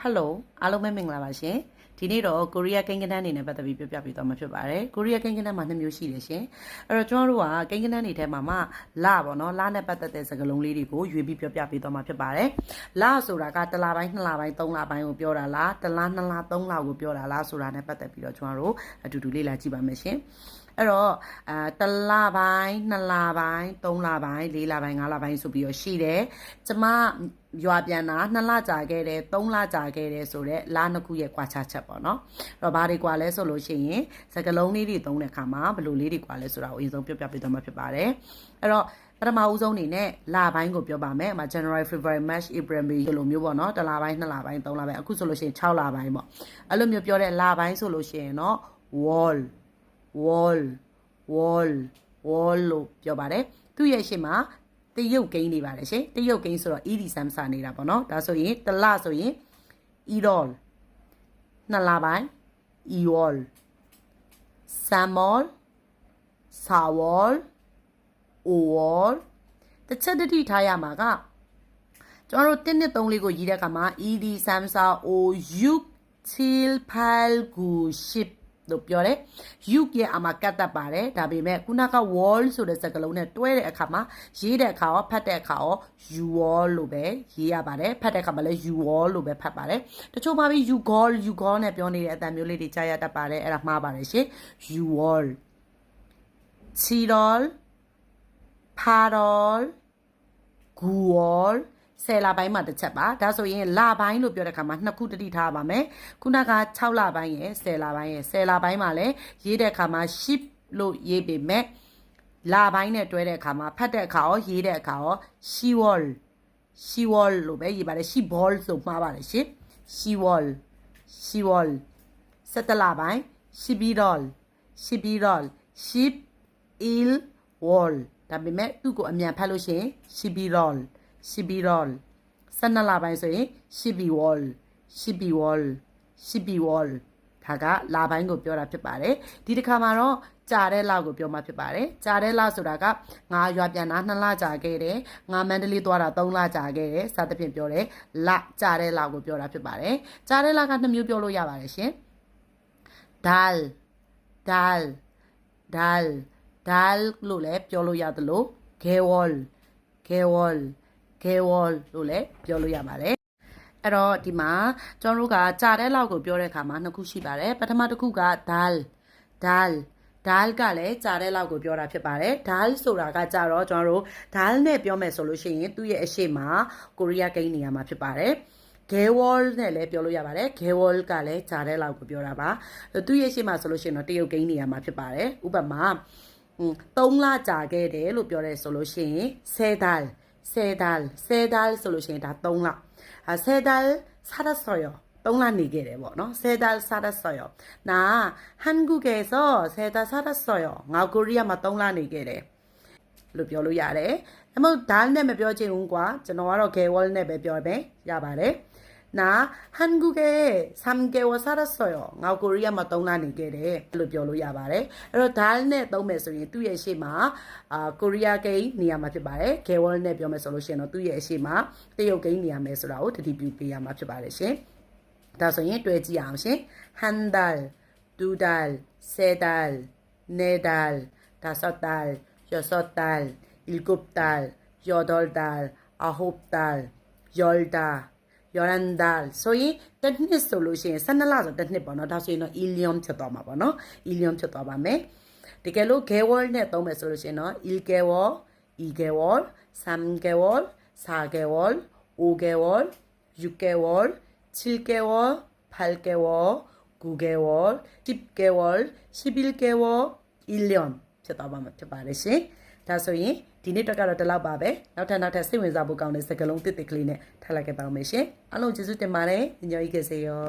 ဟယ်လိုအားလုံးပဲမင်္ဂလာပါရှင်ဒီနေ့တော့ကိုရီးယားကိန်းကနန်းနေနဲ့ပတ်သက်ပြီးပြောပြပေးသွားမှာဖြစ်ပါတယ်ကိုရီးယားကိန်းကနန်းမှာနှစ်မျိုးရှိတယ်ရှင်အဲ့တော့ကျွန်တော်တို့ကကိန်းကနန်းနေထဲမှာမှလပေါ့နော်လနဲ့ပတ်သက်တဲ့စကားလုံးလေးတွေကိုရွေးပြီးပြောပြပေးသွားမှာဖြစ်ပါတယ်လဆိုတာကတစ်လပိုင်းနှစ်လပိုင်းသုံးလပိုင်းကိုပြောတာလားတစ်လနှစ်လသုံးလကိုပြောတာလားဆိုတာနဲ့ပတ်သက်ပြီးတော့ကျွန်တော်တို့အတူတူလေ့လာကြည့်ပါမယ်ရှင် အဲ့တော့အာတလပိုင်းနှစ်လပိုင်းသုံးလပိုင်းလေးလပိုင်းငါးလပိုင်းဆိုပြီးတော့ရှိတယ်ကျမရွာပြန်တာနှစ်လကြာခဲ့တယ်သုံးလကြာခဲ့တယ်ဆိုတော့လနှစ်ခုရဲ့ကွာခြားချက်ပေါ့နော်အဲ့တော့ဘာတွေကွာလဲဆိုလို့ရှိရင်စကလုံးလေးတွေသုံးတဲ့အခါမှာဘယ်လိုလေးတွေကွာလဲဆိုတာကိုအရင်ဆုံးပြောပြပေးသွားမှာဖြစ်ပါတယ်အဲ့တော့ပထမဦးဆုံးအနေနဲ့လပိုင်းကိုပြောပါမယ်အမ January February March April May ဒီလိုမျိုးပေါ့နော်တစ်လပိုင်းနှစ်လပိုင်းသုံးလပိုင်းအခုဆိုလို့ရှိရင်6လပိုင်းပေါ့အဲ့လိုမျိုးပြောတဲ့လပိုင်းဆိုလို့ရှိရင်တော့ wall wall wall wall လို့ပြောပါတယ်သူ့ရဲ့ရှေ့မှာတရုတ်ကိန်းနေပါတယ်ရှင်တရုတ်ကိန်းဆိုတော့ ed sam စာနေတာပေါ့နော်ဒါဆိုရင်တလဆိုရင် idol နှစ်လပိုင်း eol samol sawol owol တစ်ချက်တတိထားရမှာကကျွန်တော်တို့တင်းနှစ်သုံးလေးကိုရည်တဲ့အခါမှာ ed samsa o u til pal gu ship လို့ပြောတယ် you ရဲ့အမှာကတ်တတ်ပါတယ်ဒါပေမဲ့ခုနက wall ဆိုတဲ့စကားလုံးနဲ့တွဲတဲ့အခါမှာရေးတဲ့အခါရောဖတ်တဲ့အခါရော you wall လို့ပဲရေးရပါတယ်ဖတ်တဲ့အခါမှာလည်း you wall လို့ပဲဖတ်ပါတယ်တချို့မှာပြီး you goal you goal နဲ့ပြောနေတဲ့အတန်မျိုးလေးတွေကြားရတတ်ပါတယ်အဲ့ဒါမှားပါတယ်ရှင် you wall 칠월팔월구월 10လပိုင်းမှာတစ်ချက်ပါဒါဆိုရင်လပိုင်းလို့ပြောတဲ့အခါမှာနှစ်ခုတတိထားပါမယ်ခုနက6လပိုင်းရယ်10လပိုင်းရယ်10လပိုင်းမှာလည်းရေးတဲ့အခါမှာ ship လို့ရေးပေမဲ့လာပိုင်းနဲ့တွဲတဲ့အခါမှာဖတ်တဲ့အခါရောရေးတဲ့အခါရော she wall she wall လို့ပဲရေးပါတယ် she ball ဆိုမှားပါတယ်ရှင် she wall she wall ဆက်တလာပိုင်း she be doll she be doll sheep ill wall ဒါပေမဲ့သူ့ကိုအမြန်ဖတ်လို့ရှိရင် she be doll bidol she bidol 12လပိုင်းဆိုရင် she be wall she be wall she be wall ဒါကလာပိုင်းကိုပြောတာဖြစ်ပါတယ်ဒီတစ်ခါမှာတော့ကြာတဲ့လကိုပြောမှာဖြစ်ပါတယ်ကြာတဲ့လဆိုတာကငါရွာပြန်တာ2လကြာခဲ့တယ်ငါမန္တလေးသွားတာ3လကြာခဲ့တယ်စသဖြင့်ပြောတယ်လကြာတဲ့လကိုပြောတာဖြစ်ပါတယ်ကြာတဲ့လကနှစ်မျိုးပြောလို့ရပါတယ်ရှင် dal dal dal dal လို့လည်းပြောလို့ရသလို gewol gewol gewol လို့လည်းပြောလို့ရပါတယ်အဲ့တော့ဒီမှာကျွန်တော်တို့ကကြာတဲ့လောက်ကိုပြောတဲ့အခါမှာနှစ်ခုရှိပါတယ်ပထမတစ်ခုက dal dal ဒါလ်ကလည်းကြာတဲ့လောက်ကိုပြောတာဖြစ်ပါတယ်ဒါလ်ဆိုတာကကြာတော့ကျွန်တော်တို့ဒါလ်နဲ့ပြောမယ်ဆိုလို့ရှိရင်သူ့ရဲ့အရှိမကိုရီးယားကိန်းနေရာမှာဖြစ်ပါတယ်ဂဲဝေါလ်နဲ့လည်းပြောလို့ရပါတယ်ဂဲဝေါလ်ကလည်းဂျာတဲ့လောက်ကိုပြောတာပါသူ့ရဲ့ရှေ့မှာဆိုလို့ရှိရင်တော့တရုတ်ကိန်းနေရာမှာဖြစ်ပါတယ်ဥပမာ3လကြာခဲ့တယ်လို့ပြောတယ်ဆိုလို့ရှိရင်ဆဲဒါလ် ဆဲဒါလ်ဆဲဒါလ်ဆိုလို့ရှိရင်ဒါ3လ아ဆဲဒါလ်살았어요3일နေခဲ့တယ်ပေါ့နော်세달 살았어요 나 한국에서 세 달 살았어요ငါကိုရီးယားမှာ3လနေခဲ့တယ်လို့ပြောလို့ရတယ်အမို့ဒါနဲ့မပြောချင်ဘူးကွာကျွန်တော်ကတော့ 개월 နဲ့ပဲပြောမယ်ရပါတယ် 나 한국에 3개월 살았어요.ငါကိုရီးယားမှာ3လနေခဲ့တယ်လို့ပြောလို့ရပါတယ်။အဲ့တော့ dal နဲ့သုံးမယ်ဆိုရင်သူ့ရဲ့ရှေ့မှာအာကိုရီးယားဂိမ်းနေရာမှာဖြစ်ပါတယ်။ gewon နဲ့ပြောမယ်ဆိုလို့ရှိရင်တော့သူ့ရဲ့အရှေ့မှာတရုတ်ဂိမ်းနေရာမယ်ဆိုတာကိုတတိပြုပေးရမှာဖြစ်ပါတယ်ရှင်။ဒါဆိုရင်တွေ့ကြည့်အောင်ရှင်။ han dal, du dal, se dal, ne dal, da섯 dal, 여섯 dal, 일곱 dal, 여덟 dal, 아홉 dal, 열 dal 11 လဆိုရင်တစ်နှစ်ဆိုလို့ရှိရင်12လဆိုတစ်နှစ်ပေါ့နော်ဒါဆိုရင်တော့ ilium ဖြစ်သွားမှာပေါ့နော် ilium ဖြစ်သွားပါမယ်တကယ်လို့ gewol နဲ့သုံးမယ်ဆိုလို့ရှိရင်တော့ ilgewol igewol samgewol sagewol ogewol 육개월, 7개월, 8개월, 9개월, 10개월, 11개월, 1년. 저 답하면 저 말이지. ဒါဆိုရင်ဒီနေ့တော့ကတော့ဒီလောက်ပါပဲနောက်ထပ်နောက်ထပ်စိတ်ဝင်စားဖို့ကောင်းတဲ့စကားလုံးတစ်တစ်ကလေးနဲ့ထားလိုက်ခဲ့ပါဦးမယ်ရှင်အားလုံးကျေးဇူးတင်ပါတယ်ညော်ကြီးကစေရော